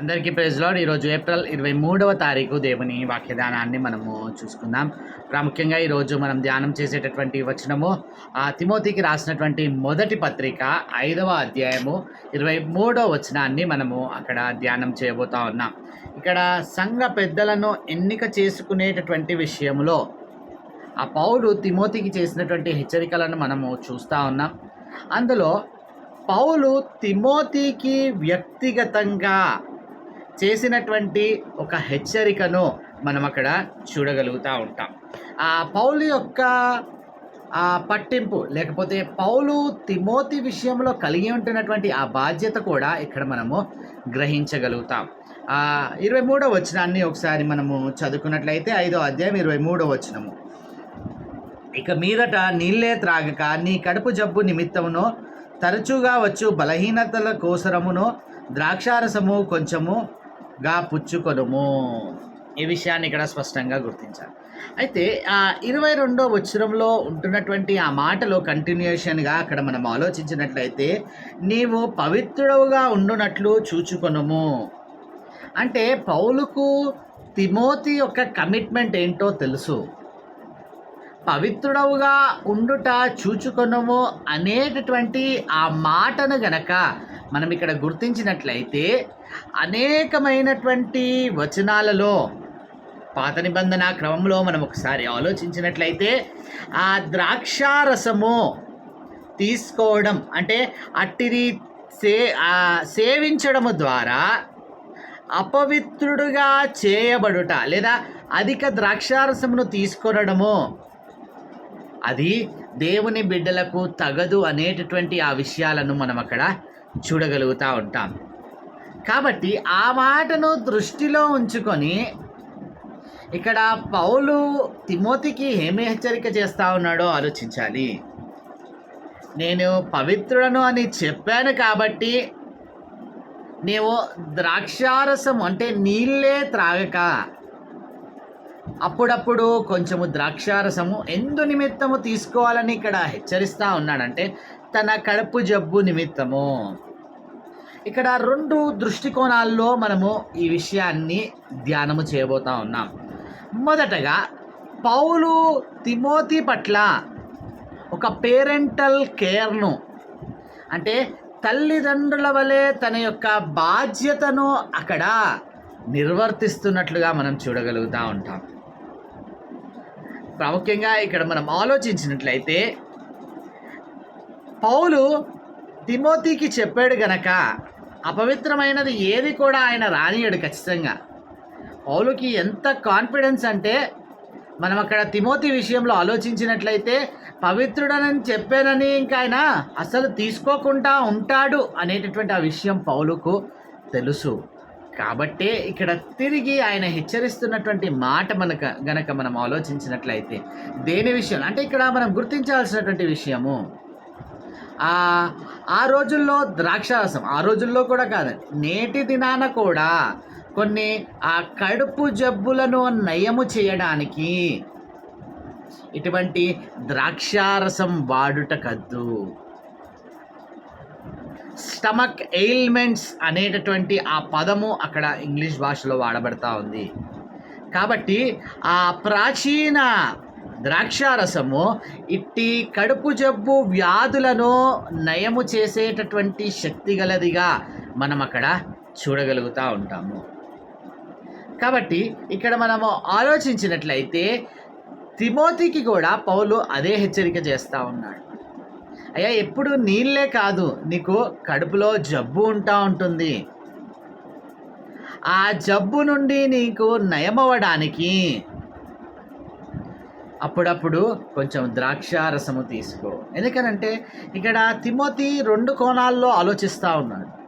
అందరికీ ప్రైజ్లో ఈరోజు ఏప్రిల్ ఇరవై మూడవ తారీఖు దేవుని వాక్యదానాన్ని మనము చూసుకుందాం. ప్రాముఖ్యంగా ఈరోజు మనం ధ్యానం చేసేటటువంటి వచనము ఆ తిమోతికి రాసినటువంటి మొదటి పత్రిక ఐదవ అధ్యాయము ఇరవై మూడవ వచనాన్ని మనము అక్కడ ధ్యానం చేయబోతా ఉన్నాం. ఇక్కడ సంఘ పెద్దలను ఎన్నిక చేసుకునేటటువంటి విషయంలో ఆ పౌలు తిమోతికి చేసినటువంటి హెచ్చరికలను మనము చూస్తూ ఉన్నాం. అందులో పౌలు తిమోతికి వ్యక్తిగతంగా చేసినటువంటి ఒక హెచ్చరికను మనం అక్కడ చూడగలుగుతూ ఉంటాం. ఆ పౌలు యొక్క ఆ పట్టింపు లేకపోతే పౌలు తిమోతి విషయంలో కలిగి ఉంటున్నటువంటి ఆ బాధ్యత కూడా ఇక్కడ మనము గ్రహించగలుగుతాం. ఇరవై మూడో వచనాన్ని ఒకసారి మనము చదువుకున్నట్లయితే ఐదో అధ్యాయం ఇరవై మూడో వచనము. ఇక మీదట నీళ్ళే త్రాగక నీ కడుపు జబ్బు నిమిత్తమును తరచుగా వచ్చు బలహీనతల కోసరమును ద్రాక్షారసము గా పుచ్చుకొనుము ఈ విషయాన్ని ఇక్కడ స్పష్టంగా గుర్తించాలి. అయితే ఆ ఇరవై రెండో వచ్చరంలో ఉంటున్నటువంటి ఆ మాటలో కంటిన్యూషన్గా అక్కడ మనం ఆలోచించినట్లయితే నీవు పవిత్రుడవుగా ఉండునట్లు చూచుకొనుము. అంటే పౌలుకు తిమోతి యొక్క కమిట్మెంట్ ఏంటో తెలుసు. పవిత్రుడవుగా ఉండుట చూచుకొనము అనేటటువంటి ఆ మాటను గనక మనం ఇక్కడ గుర్తించినట్లయితే అనేకమైనటువంటి వచనాలలో పాత నిబంధన క్రమంలో మనం ఒకసారి ఆలోచించినట్లయితే ఆ ద్రాక్షారసము తీసుకోవడం అంటే అట్టిది సే సేవించడము ద్వారా అపవిత్రుడుగా చేయబడుట లేదా అధిక ద్రాక్షారసమును తీసుకొనడము. అది దేవుని బిడ్డలకు తగదు అనేటటువంటి ఆ విషయాలను మనం అక్కడ చూడగలుగుతూ ఉంటాం. కాబట్టి ఆ మాటను దృష్టిలో ఉంచుకొని ఇక్కడ పౌలు తిమోతికి ఏమి హెచ్చరిక చేస్తూ ఉన్నాడో ఆలోచించాలి. నేను పవిత్రుడను అని చెప్పాను కాబట్టి నీవు ద్రాక్షారసం అంటే నీళ్ళే త్రాగక. అప్పుడప్పుడు కొంచెము ద్రాక్షారసము ఎందు నిమిత్తము తీసుకోవాలని ఇక్కడ హెచ్చరిస్తూ ఉన్నాడంటే తన కడుపు జబ్బు నిమిత్తము. ఇక్కడ రెండు దృష్టికోణాల్లో మనము ఈ విషయాన్ని ధ్యానము చేయబోతా ఉన్నాం. మొదటగా పౌలు తిమోతి పట్ల ఒక పేరెంటల్ కేర్ను అంటే తల్లిదండ్రుల వలె తన యొక్క బాధ్యతను అక్కడ నిర్వర్తిస్తున్నట్లుగా మనం చూడగలుగుతూ ఉంటాం. ప్రాముఖ్యంగా ఇక్కడ మనం ఆలోచించినట్లయితే పౌలు తిమోతికి చెప్పాడు గనక అపవిత్రమైనది ఏది కూడా ఆయన రానియడు ఖచ్చితంగా. పౌలుకి ఎంత కాన్ఫిడెన్స్ అంటే మనం అక్కడ తిమోతి విషయంలో ఆలోచించినట్లయితే పవిత్రుడనని చెప్పానని ఇంకా ఆయన అసలు తీసుకోకుండా ఉంటాడు అనేటటువంటి ఆ విషయం పౌలుకు తెలుసు. కాబట్టే ఇక్కడ తిరిగి ఆయన హెచ్చరిస్తున్నటువంటి మాట మనక గనక మనం ఆలోచించినట్లయితే దేని విషయం? అంటే ఇక్కడ మనం గుర్తించాల్సినటువంటి విషయము ఆ రోజుల్లో ద్రాక్షారసం ఆ రోజుల్లో కూడా కాదు నేటి దినాన కూడా కొన్ని ఆ కడుపు జబ్బులను నయము చేయడానికి ఇటువంటి ద్రాక్షారసం వాడుట కద్దు స్టమక్ ఎయిల్మెంట్స్ అనేటటువంటి ఆ పదము అక్కడ ఇంగ్లీష్ భాషలో వాడబడతా ఉంది. కాబట్టి ఆ ప్రాచీన ద్రాక్షారసము ఇట్టి కడుపు జబ్బు వ్యాధులను నయము చేసేటటువంటి శక్తి గలదిగా మనం అక్కడ చూడగలుగుతూ ఉంటాము. కాబట్టి ఇక్కడ మనము ఆలోచించినట్లయితే తిమోతికి కూడా పౌలు అదే హెచ్చరిక చేస్తూ ఉన్నాడు. అయ్యా ఎప్పుడు నీళ్ళే కాదు నీకు కడుపులో జబ్బు ఉంటా ఉంటుంది. ఆ జబ్బు నుండి నీకు నయమవ్వడానికి అప్పుడప్పుడు కొంచెం ద్రాక్షారసము తీసుకో. ఎందుకనంటే ఇక్కడ తిమోతి రెండు కోణాల్లో ఆలోచిస్తూ ఉన్నాడు.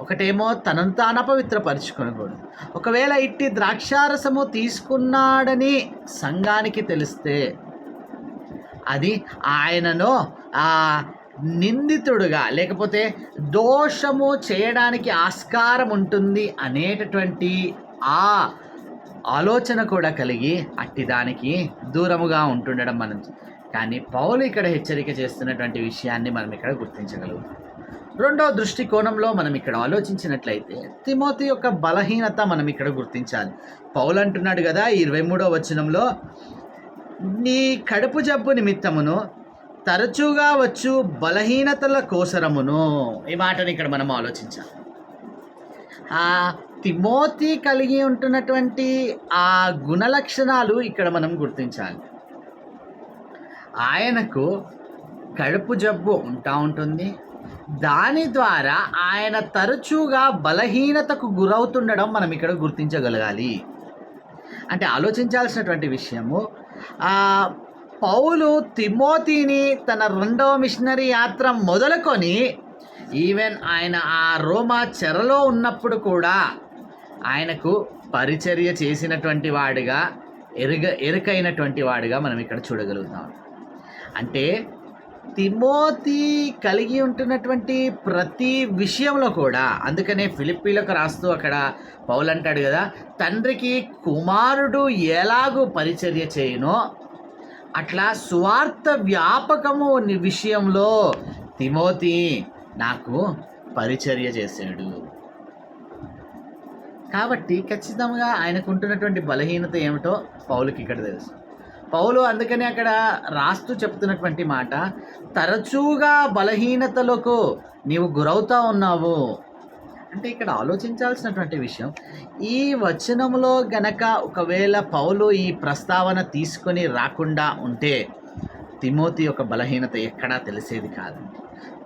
ఒకటేమో తనను తాను ఒకవేళ ఇట్టి ద్రాక్షారసము తీసుకున్నాడని సంఘానికి తెలిస్తే అది ఆయనను ఆ నిందితుడుగా లేకపోతే దోషము చేయడానికి ఆస్కారం ఉంటుంది అనేటటువంటి ఆ ఆలోచన కూడా కలిగి అట్టి దానికి దూరముగా ఉంటుండడం మనం కానీ పౌలు ఇక్కడ హెచ్చరిక చేస్తున్నటువంటి విషయాన్ని మనం ఇక్కడ గుర్తించగలుగుతాం. రెండో దృష్టికోణంలో మనం ఇక్కడ ఆలోచించినట్లయితే తిమోతి యొక్క బలహీనత మనం ఇక్కడ గుర్తించాలి. పౌలు అంటున్నాడు కదా ఇరవై మూడో వచనంలో నీ కడుపు జబ్బు నిమిత్తమును తరచుగా వచ్చు బలహీనతల కోసరమును. ఈ మాటని ఇక్కడ మనం ఆలోచించాలి. తిమోతి కలిగి ఉంటున్నటువంటి ఆ గుణలక్షణాలు ఇక్కడ మనం గుర్తించాలి. ఆయనకు కడుపు జబ్బు ఉంటా ఉంటుంది. దాని ద్వారా ఆయన తరచుగా బలహీనతకు గురవుతుండడం మనం ఇక్కడ గుర్తించగలగాలి. అంటే ఆలోచించాల్సినటువంటి విషయము పౌలు తిమోతిని తన రెండవ మిషనరీ యాత్ర మొదలుకొని ఈవెన్ ఆయన ఆ రోమా చెరలో ఉన్నప్పుడు కూడా ఆయనకు పరిచర్య చేసినటువంటి వాడిగా ఎరుగ ఎరుకైనటువంటి వాడిగా మనం ఇక్కడ చూడగలుగుతాం. అంటే తిమోతి కలిగి ఉంటున్నటువంటి ప్రతి విషయంలో కూడా అందుకనే ఫిలిప్పీలకు రాస్తూ అక్కడ పౌలు అంటాడు కదా తండ్రికి కుమారుడు ఎలాగూ పరిచర్య చేయనో అట్లా స్వార్థ వ్యాపకము విషయంలో తిమోతి నాకు పరిచర్య చేశాడు. కాబట్టి ఖచ్చితంగా ఆయనకు ఉంటున్నటువంటి బలహీనత ఏమిటో పౌలుకి ఇక్కడ తెలుసు. పౌలు అందుకని అక్కడ రాస్తూ చెప్తున్నటువంటి మాట తరచుగా బలహీనతలకు నీవు గురవుతా ఉన్నావు. అంటే ఇక్కడ ఆలోచించాల్సినటువంటి విషయం ఈ వచనంలో గనక ఒకవేళ పౌలు ఈ ప్రస్తావన తీసుకొని రాకుండా ఉంటే తిమోతి యొక్క బలహీనత ఎక్కడా తెలిసేది కాదు.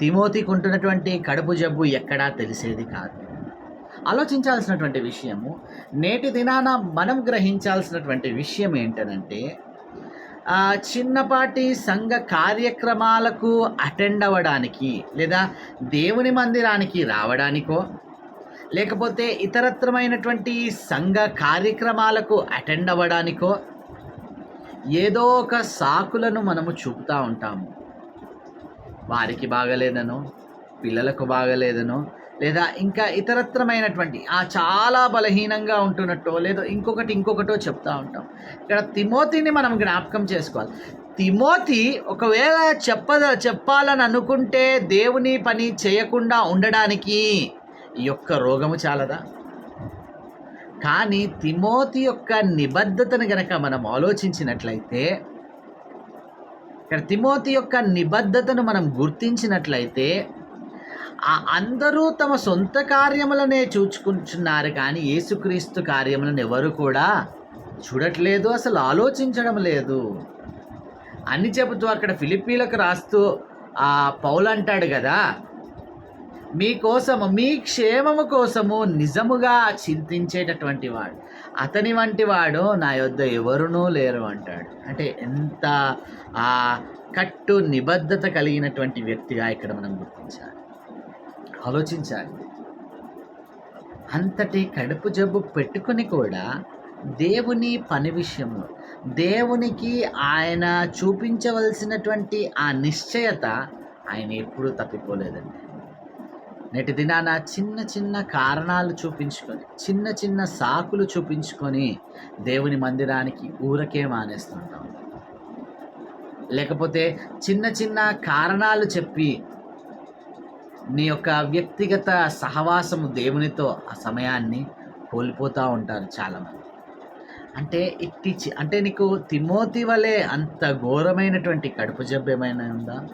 తిమోతికి ఉంటున్నటువంటి కడుపు జబ్బు ఎక్కడా తెలిసేది కాదు. ఆలోచించాల్సినటువంటి విషయము నేటి దినాన మనం గ్రహించాల్సినటువంటి విషయం ఏంటనంటే చిన్నపాటి సంఘ కార్యక్రమాలకు అటెండ్ అవ్వడానికి లేదా దేవుని మందిరానికి రావడానికో లేకపోతే ఇతరత్రమైనటువంటి సంఘ కార్యక్రమాలకు అటెండ్ అవ్వడానికో ఏదో ఒక సాకులను మనము చూపుతూ ఉంటాము. వారికి బాగలేదనో పిల్లలకు బాగలేదనో లేదా ఇంకా ఇతరత్రమైనటువంటి ఆ చాలా బలహీనంగా ఉంటున్నట్టో లేదో ఇంకొకటి ఇంకొకటో చెప్తూ ఉంటాం. ఇక్కడ తిమోతిని మనం జ్ఞాపకం చేసుకోవాలి. తిమోతి ఒకవేళ చెప్పద చెప్పాలని అనుకుంటే దేవుని పని చేయకుండా ఉండడానికి ఈ యొక్క రోగము చాలదా? కానీ తిమోతి యొక్క నిబద్ధతను గనక మనం ఆలోచించినట్లయితే ఇక్కడ తిమోతి యొక్క నిబద్ధతను మనం గుర్తించినట్లయితే అందరూ తమ సొంత కార్యములనే చూచుకుంటున్నారు కానీ యేసుక్రీస్తు కార్యములను ఎవరు కూడా చూడట్లేదు అసలు ఆలోచించడం లేదు. అని చెబుతూ అక్కడ ఫిలిపీలకు రాస్తూ ఆ పౌలు అంటాడు కదా మీకోసము మీ క్షేమము కోసము నిజముగా చింతించేటటువంటి వాడు. అతని వంటి వాడు నా యొద్ద ఎవరునూ లేరు అంటాడు. అంటే ఎంత ఆ కట్టు నిబద్ధత కలిగినటువంటి వ్యక్తిగా ఇక్కడ మనం గుర్తించాలి. ఆలోచించాలి. అంతటి కడుపు జబ్బు పెట్టుకొని కూడా దేవుని పని విషయంలో దేవునికి ఆయన చూపించవలసినటువంటి ఆ నిశ్చయత ఆయన ఎప్పుడూ తప్పిపోలేదండి. నేటి దినాన చిన్న చిన్న కారణాలు చూపించుకొని చిన్న చిన్న సాకులు చూపించుకొని దేవుని మందిరానికి ఊరకే మానేస్తుంటాం లేకపోతే చిన్న చిన్న కారణాలు చెప్పి నీ యొక్క వ్యక్తిగత సహవాసము దేవునితో ఆ సమయాన్ని కోల్పోతూ ఉంటారు చాలామంది. అంటే ఇట్టి అంటే నీకు తిమోతి వలె అంత ఘోరమైనటువంటి కడుపు జబ్బు ఏమైనా ఉందా?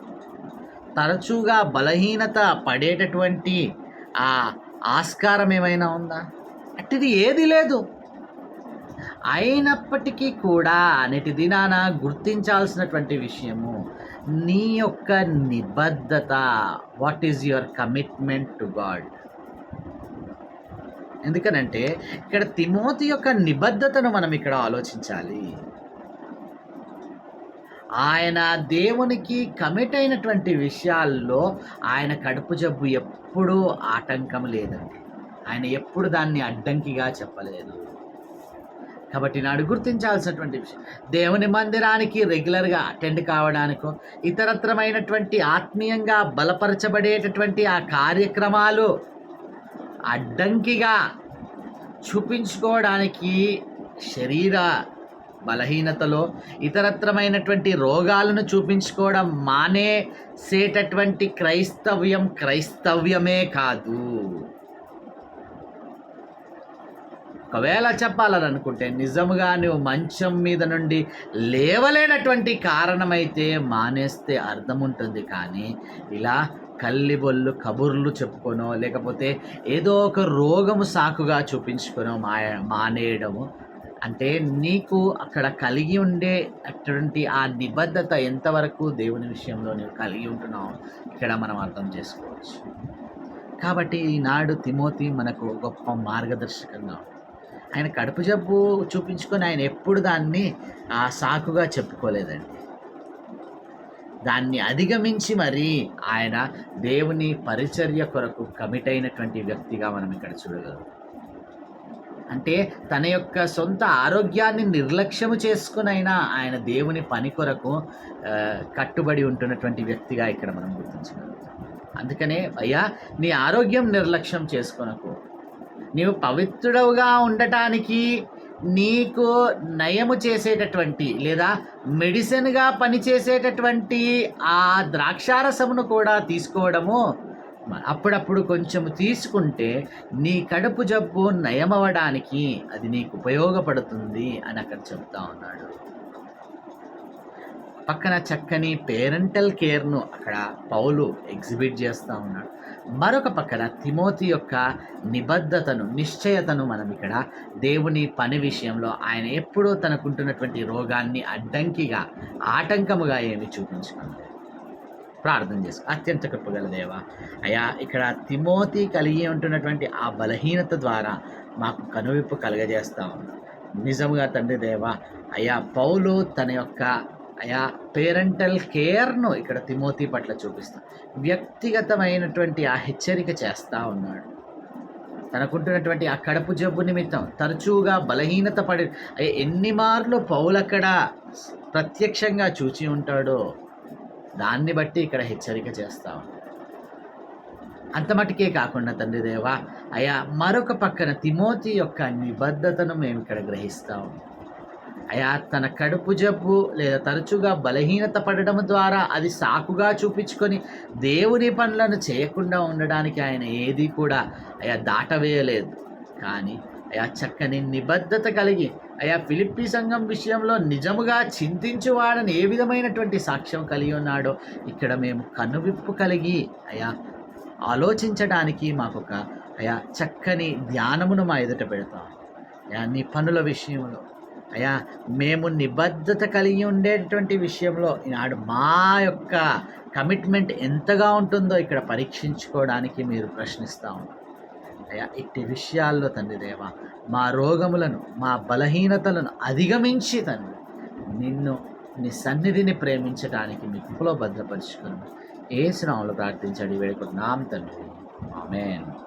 తరచుగా బలహీనత పడేటటువంటి ఆ ఆస్కారం ఏమైనా ఉందా? అట్టిది ఏది లేదు. అయినప్పటికీ కూడా నేటి దినాన గుర్తించాల్సినటువంటి విషయము నీ యొక్క నిబద్ధత. What is your commitment to God ఎందుకనంటే ఇక్కడ తిమోతి యొక్క నిబద్ధతను మనం ఇక్కడ ఆలోచించాలి. ఆయన దేవునికి కమిట్ అయినటువంటి విషయాల్లో ఆయన కడుపు జబ్బు ఎప్పుడూ ఆటంకం లేదండి ఆయన ఎప్పుడు దాన్ని అడ్డంకిగా చెప్పలేదు. కాబట్టి నాడు గుర్తించాల్సినటువంటి విషయం. దేవుని మందిరానికి రెగ్యులర్గా అటెండ్ కావడానికో ఇతరత్రమైనటువంటి ఆత్మీయంగా బలపరచబడేటటువంటి ఆ కార్యక్రమాలు అడ్డంకిగా చూపించుకోవడానికి శరీర బలహీనతలో ఇతరత్రమైనటువంటి రోగాలను చూపించుకోవడం మానేసేటటువంటి క్రైస్తవ్యం క్రైస్తవ్యమే కాదు. ఒకవేళ చెప్పాలని అనుకుంటే నిజముగా నువ్వు మంచం మీద నుండి లేవలేనటువంటి కారణమైతే మానేస్తే అర్థం ఉంటుంది కానీ ఇలా కల్లిబొల్లు కబుర్లు చెప్పుకొనో లేకపోతే ఏదో ఒక రోగము సాకుగా చూపించుకొనో మా మానేయడము. అంటే నీకు అక్కడ కలిగి ఉండే అటువంటి ఆ నిబద్ధత ఎంతవరకు దేవుని విషయంలో నువ్వు కలిగి ఉంటున్నావు ఇక్కడ మనం అర్థం చేసుకోవచ్చు. కాబట్టి ఈనాడు తిమోతి మనకు గొప్ప మార్గదర్శకంగా ఉంటుంది ఆయన కడుపు జబ్బు చూపించుకొని ఆయన ఎప్పుడు దాన్ని ఆ సాకుగా చెప్పుకోలేదండి. దాన్ని అధిగమించి మరి ఆయన దేవుని పరిచర్య కొరకు కమిట్ అయినటువంటి వ్యక్తిగా మనం ఇక్కడ చూడగలం. అంటే తన యొక్క సొంత ఆరోగ్యాన్ని నిర్లక్ష్యము చేసుకునైనా ఆయన దేవుని పని కొరకు కట్టుబడి ఉంటున్నటువంటి వ్యక్తిగా ఇక్కడ మనం గుర్తించగలుగుతాం. అందుకనే అయ్యా నీ ఆరోగ్యం నిర్లక్ష్యం చేసుకొనకు. నీవు పవిత్రుడవుగా ఉండటానికి నీకు నయము చేసేటటువంటి లేదా మెడిసిన్గా పనిచేసేటటువంటి ఆ ద్రాక్షారసమును కూడా తీసుకోవడము. అప్పుడప్పుడు కొంచెం తీసుకుంటే నీ కడుపు జబ్బు నయమవడానికి అది నీకు ఉపయోగపడుతుంది అని అక్కడ చెప్తా ఉన్నాడు. పక్కన చక్కని పేరెంటల్ కేర్ను అక్కడ పౌలు ఎగ్జిబిట్ చేస్తూ ఉన్నాడు. మరొక పక్కన తిమోతి యొక్క నిబద్ధతను నిశ్చయతను మనం ఇక్కడ దేవుని పని విషయంలో ఆయన ఎప్పుడూ తనకుంటున్నటువంటి రోగాన్ని అడ్డంకిగా ఆటంకముగా ఏమి చూపించుకున్నాడు ప్రార్థన చేసు. అత్యంత కృపగల దేవ అయ్యా ఇక్కడ తిమోతి కలిగి ఉంటున్నటువంటి ఆ బలహీనత ద్వారా మాకు కనువిప్పు కలగజేస్తా ఉన్నాం. నిజముగా తండ్రి దేవ అయ్యా పౌలు తన యొక్క అయా పేరెంటల్ కేర్ను ఇక్కడ తిమోతి పట్ల చూపిస్తాం. వ్యక్తిగతమైనటువంటి ఆ హెచ్చరిక చేస్తూ ఉన్నాడు. తనకుంటున్నటువంటి ఆ కడుపు జబ్బు నిమిత్తం తరచుగా బలహీనత పడి ఎన్ని మార్లు పౌలక్కడ ప్రత్యక్షంగా చూచి ఉంటాడో దాన్ని బట్టి ఇక్కడ హెచ్చరిక చేస్తాం అంత మటుకే కాకుండా తండ్రి దేవా అయా మరొక పక్కన తిమోతి యొక్క నిబద్ధతను మేము ఇక్కడ గ్రహిస్తూ ఉంటాం అయా తన కడుపు జబ్బు లేదా తరచుగా బలహీనత పడడం ద్వారా అది సాకుగా చూపించుకొని దేవుని పనులను చేయకుండా ఉండడానికి ఆయన ఏది కూడా అయా దాటవేయలేదు. కానీ అయా చక్కని నిబద్ధత కలిగి అయా ఫిలిప్పి సంఘం విషయంలో నిజముగా చింతించువాడని ఏ విధమైనటువంటి సాక్ష్యం కలిగి ఉన్నాడో ఇక్కడ మేము కనువిప్పు కలిగి అయా ఆలోచించడానికి మాకొక అయా చక్కని ధ్యానమును మా ఎదుట పెడతాం. అయా నీ పనుల విషయంలో అయా మేము నిబద్ధత కలిగి ఉండేటువంటి విషయంలో ఈనాడు మా యొక్క కమిట్మెంట్ ఎంతగా ఉంటుందో ఇక్కడ పరీక్షించుకోవడానికి మీరు ప్రశ్నిస్తూ ఉన్నారు. అయా ఇట్టి విషయాల్లో తండ్రి దేవ మా రోగములను మా బలహీనతలను అధిగమించి తండ్రి నిన్ను నీ సన్నిధిని ప్రేమించడానికి మీ భద్రపరుచుకున్నాను ఏ శ్రామంలో ప్రార్థించాడు వేడుకున్నాం తండ్రి. ఆమెన్.